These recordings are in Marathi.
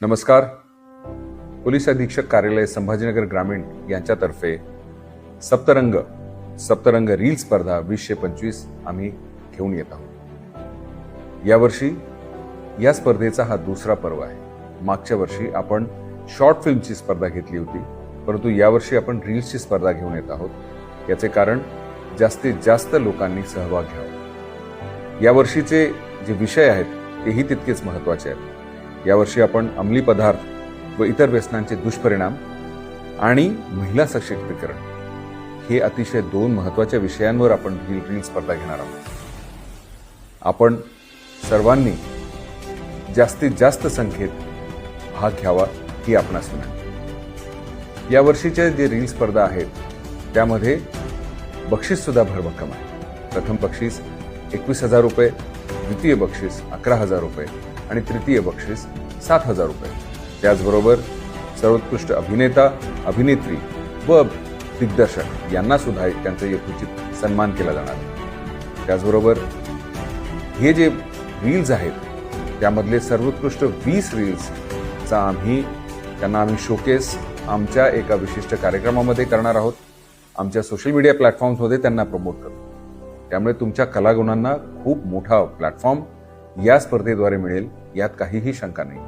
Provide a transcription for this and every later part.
नमस्कार. पोलीस अधीक्षक कार्यालय संभाजीनगर ग्रामीण यांच्यातर्फे सप्तरंग सप्तरंग रील स्पर्धा वीसशे पंचवीस आम्ही घेऊन येत आहोत. यावर्षी या स्पर्धेचा हा दुसरा पर्व आहे. मागच्या वर्षी आपण शॉर्ट फिल्मची स्पर्धा घेतली होती परंतु यावर्षी आपण रील्सची स्पर्धा घेऊन येत आहोत. याचे कारण जास्तीत जास्त लोकांनी सहभाग घ्यावा. यावर्षीचे जे विषय आहेत तेही तितकेच महत्त्वाचे आहेत. यावर्षी आपण अंमली पदार्थ व इतर व्यसनांचे दुष्परिणाम आणि महिला सशक्तीकरण हे अतिशय दोन महत्त्वाच्या विषयांवर आपण रील रील स्पर्धा घेणार आहोत. आपण सर्वांनी जास्तीत जास्त संख्येत भाग घ्यावा ही आपणास विनंती. यावर्षीच्या जे रील स्पर्धा आहेत त्यामध्ये बक्षीससुद्धा भरभक्कम आहे. प्रथम बक्षीस एकवीस हजार रुपये द्वितीय बक्षीस अकरा हजार रुपये आणि तृतीय बक्षीस सात हजार रुपये. त्याचबरोबर सर्वोत्कृष्ट अभिनेता अभिनेत्री व दिग्दर्शक यांना सुद्धा त्यांचा यथोचित सन्मान केला जाणार आहे. त्याचबरोबर हे जे रील्स आहेत त्यामधले सर्वोत्कृष्ट वीस रील्सचा आम्ही त्यांना आम्ही शोकेस आमच्या एका विशिष्ट कार्यक्रमामध्ये करणार आहोत. आमच्या सोशल मीडिया प्लॅटफॉर्म्समध्ये त्यांना प्रमोट करू त्यामुळे तुमच्या कलागुणांना खूप मोठा प्लॅटफॉर्म या स्पर्धेद्वारे मिळेल यात काहीही शंका नाही.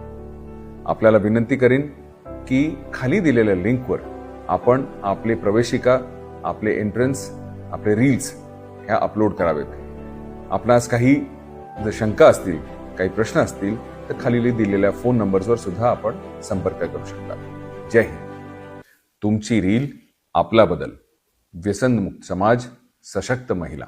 आपल्याला विनंती करीन की खाली दिलेल्या लिंकवर आपण आपले प्रवेशिका आपले एंट्रन्स आपले रील्स ह्या अपलोड करावेत. आपणास काही जर शंका असतील काही प्रश्न असतील तर खाली दिलेल्या फोन नंबर्सवर सुद्धा आपण संपर्क करू शकता. जय हिंद. तुमची रील आपला बदल. व्यसनमुक्त समाज सशक्त महिला.